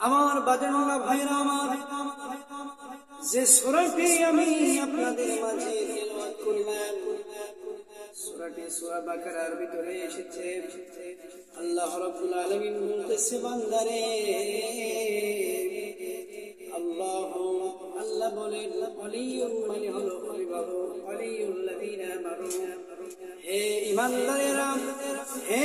আমার বাজানোলা ভাইরা আমার যে সুরাটি আমি আপনাদের মাঝে করলাম, সুরাটি সূরা বাকারার ভিতরে এসেছে। আল্লাহ রাব্বুল আলামিন বলতেছে, বান্দারে, আল্লাহ আল্লাহ বলেন ওয়ালিয়ুল মানে হলো অভিভাবক ওয়ালিয়ুল্লাযীনা আমানু। হে ইমানদারেরা হে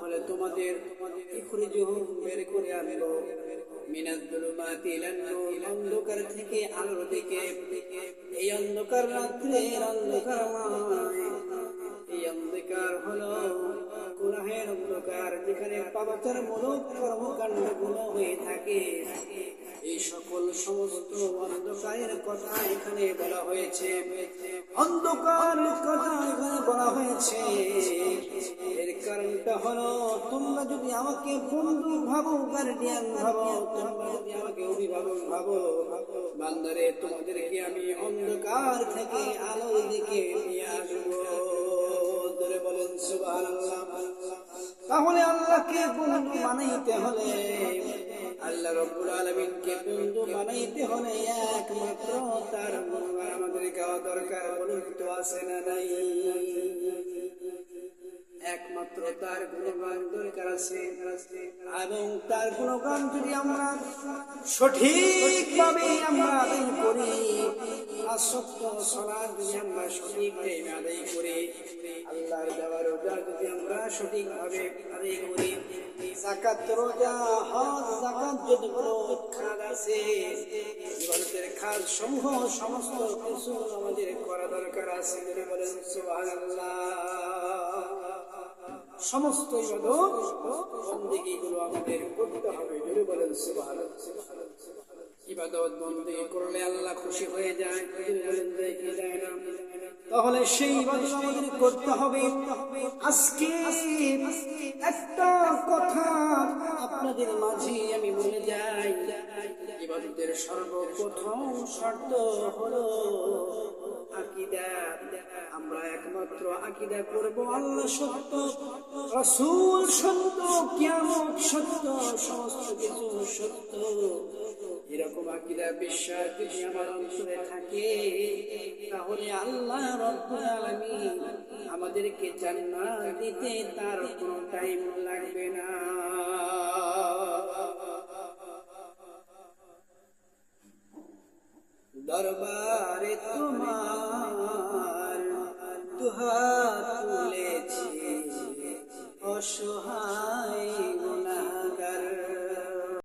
তাহলে তোমাদের বের করে আনব। অন্ধকার থেকে আলোর দিকে। এই অন্ধকার রাত্রের অন্ধকার এই অন্ধকার হলো গুনাহের অন্ধকার যেখানে পাপাচার মূলক কর্মকাণ্ডগুলো হয়ে থাকে। এই সকল সমস্ত অন্ধকারের কথা এখানে বলা হয়েছে। অন্ধকার কথা এখানে বলা হয়েছে। এর কারণটা হলো, তোমরা যদি আমাকে বন্ধু ভাবো, গার্ডিয়ান ভাবো, তোমরা যদি আমাকে অভিভাবক ভাবো, বান্দারে, তোমাদেরকে আমি অন্ধকার থেকে আলোর দিকে বানাইতে হলে আল্লাহ রব্বুল আলমিনকে বন্ধু বানাইতে হলে একমাত্র তার গুণগান আমাদের গাওয়া দরকার বলুন তো আসে না নাই? একমাত্র তার গুণগান দরকার আছে। এবং তার গুণগান যদি আমরা সঠিকভাবে আমরা আদায় করি, আসক্ত সলাদ যদি আমরা সঠিক টাইমে আদায় করি, আল্লাহর দেওয়ার রোজা যদি আমরা সঠিকভাবে আদায় করি জাকাত রোজা, হজ জাকাত যদি কোনো খাদ আছে, ইবাদতের খাদ সমূহ সমস্ত কিছু আমাদের করা দরকার আছে বলেন, সুবহানাল্লাহ। সমস্তগুলো আমাদের ইবাদত বন্দী করলে আল্লাহ খুশি হয়ে যায়। তাহলে সেই ইবাদত আমাদের করতে হবে। আজকে একটা কথা আপনাদের মাঝে আমি বলে যাই। ইবাদতের সর্বপ্রথম শর্ত হলো আকিদা। আমরা একমাত্র আকিদা করব আল্লাহ সত্য, রসুল সত্য, কিয়ামত সত্য, সমস্ত কিছু সত্য। এরকম আকিদা বিশ্বাস যদি আমার অন্তরে থাকে, তাহলে আল্লাহ রব্বুল আলামিন আমাদেরকে জান্নাত দিতে তার কোনো টাইম লাগবে না। দরবারে তোমার দুহাত তুলেছি। অসহায়